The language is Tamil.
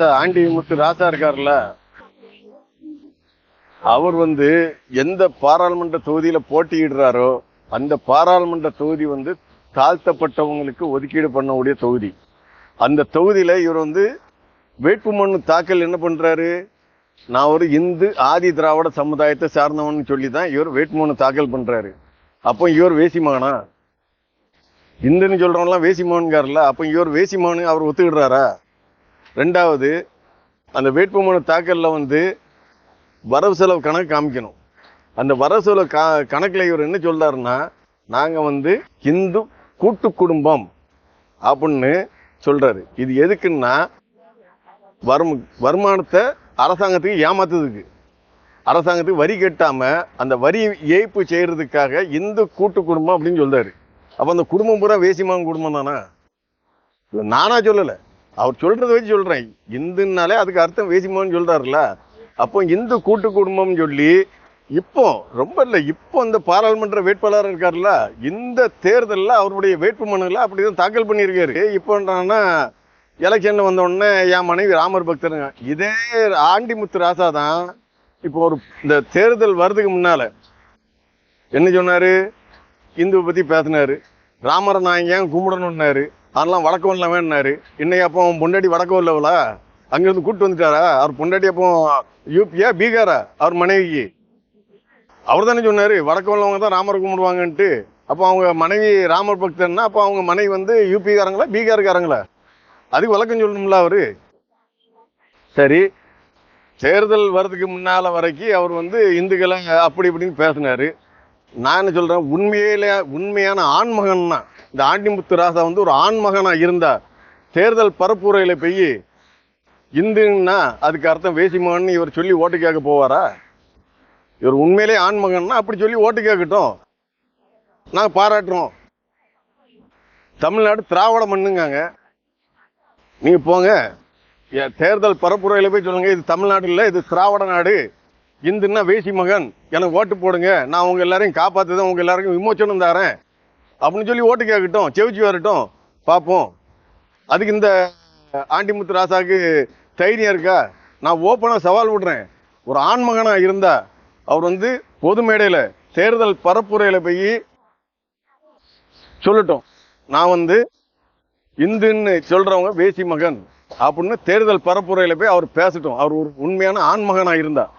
ஆண்டி முத்து ராசா இருக்கார்ல அவர் வந்து எந்த பாராளுமன்ற தொகுதியில போட்டியிடுறாரோ அந்த பாராளுமன்ற தொகுதி வந்து தாழ்த்தப்பட்டவங்களுக்கு ஒதுக்கீடு பண்ணக்கூடிய தொகுதி. அந்த தொகுதியில இவர் வந்து வேட்புமனு தாக்கல் என்ன பண்றாரு? நான் ஒரு இந்து ஆதி திராவிட சமுதாயத்தை சார்ந்தவன் சொல்லி தான் இவர் வேட்புமனு தாக்கல் பண்றாரு. அப்போ இவர் வேசிமானா? இந்துன்னு சொல்றவங்கலாம் வேசிமானுங்கார்ல அப்போ இவர் வேசிமானு அவர் ஒத்துக்கிடுறாரா? ரெண்டாவது அந்த வேட்புமனு தாக்கலில் வந்து வரவு செலவு கணக்கு காமிக்கணும். அந்த வரவு செலவு கா கணக்கில் இவர் என்ன சொல்கிறாருன்னா நாங்கள் வந்து இந்து கூட்டு குடும்பம் அப்படின்னு சொல்கிறாரு இது எதுக்குன்னா வரும் வருமானத்தை அரசாங்கத்துக்கு ஏமாத்துறதுக்கு. அரசாங்கத்துக்கு வரி கட்டாமல் அந்த வரி ஏய்ப்பு செய்கிறதுக்காக இந்து கூட்டு குடும்பம் அப்படின்னு சொல்கிறாரு அப்போ அந்த குடும்பம் பூரா வேசிமான குடும்பம் தானா? நானாக சொல்லலை. அவர் சொல்கிறத வச்சு சொல்றேன். இந்துன்னாலே அதுக்கு அர்த்தம் வேசிமோன்னு சொல்றாருல அப்போ இந்து கூட்டு குடும்பம் சொல்லி இப்போ ரொம்ப இல்லை இப்போ அந்த பாராளுமன்ற வேட்பாளர் இருக்காருல்ல இந்த தேர்தலில் அவருடைய வேட்பு மனுவில் அப்படி தான் தாக்கல் பண்ணியிருக்காரு. இப்போ என்னன்னா எலெக்ஷன்ல வந்த உடனே என் மனைவி ராமர் பக்தருங்க. இதே ஆண்டிமுத்து ராசா தான் இப்போ ஒரு இந்த தேர்தல் வர்றதுக்கு முன்னால் என்ன சொன்னார்? இந்துவை பற்றி பேசினாரு. ராமரை நான் ஏன் கும்பிடணுன்னாரு அதெல்லாம் வடக்கம் வேணுனாரு இன்னைக்கு அப்போ அவன் பொண்டாட்டி வடக்கம் இல்லவளா? அங்கேருந்து கூப்பிட்டு வந்துட்டாரா? அவர் பொண்டாட்டி அப்போ யூபியா பீகாரா? அவர் மனைவிக்கு. அவர் தானே சொன்னார் வடக்கம் உள்ளவங்க தான் ராமரை கும்பிடுவாங்கன்ட்டு. அப்போ அவங்க மனைவி ராமர் பக்தர்னா அப்போ அவங்க மனைவி வந்து யூபிக்காரங்களா பீகாருக்காரங்களா அதுக்கு விளக்கம் சொல்லணும்ல அவர். சரி தேர்தல் வர்றதுக்கு முன்னால் வரைக்கும் அவர் வந்து இந்துக்களை அப்படி இப்படின்னு பேசினார். நான் என்ன சொல்கிறேன் உண்மையில உண்மையான ஆண்மகன்னா இந்த ஆண்டிமுத்து ராசா வந்து ஒரு ஆண்மகனாக இருந்தார் தேர்தல் பரப்புரையில் போய் இந்துன்னா அதுக்கு அர்த்தம் வேசிமகன் இவர் சொல்லி ஓட்டு கேட்க போவாரா? இவர் உண்மையிலே ஆண்மகன்னா அப்படி சொல்லி ஓட்டு கேட்கட்டும். நாங்கள் பாராட்டுறோம். தமிழ்நாடு திராவிட மண்ணுங்காங்க. நீங்கள் போங்க. ஏ- தேர்தல் பரப்புரையில் போய் சொல்லுங்கள் இது தமிழ்நாடு இல்லை இது திராவிட நாடு. இந்துன்னா வேசி மகன் எனக்கு ஓட்டு போடுங்க. நான் உங்கள் எல்லாரையும் காப்பாற்றுதான் உங்கள் எல்லாருக்கும் விமோச்சனம் தரேன். அப்படின்னு சொல்லி ஓட்டு கேட்கட்டும் செவிச்சு வரட்டும் பார்ப்போம். அதுக்கு இந்த ஆண்டிமுத்து ராசாவுக்கு தைரியம் இருக்கா? நான் ஓப்பனாக சவால் விடுறேன். ஒரு ஆண்மகனாக இருந்தால் அவர் வந்து பொது மேடையில் தேர்தல் பரப்புரையில் போய் சொல்லட்டும். நான் வந்து இந்துன்னு சொல்கிறவங்க வேசி மகன் அப்படின்னு தேர்தல் பரப்புரையில் போய் அவர் பேசட்டும். அவர் ஒரு உண்மையான ஆண்மகனாக இருந்தால்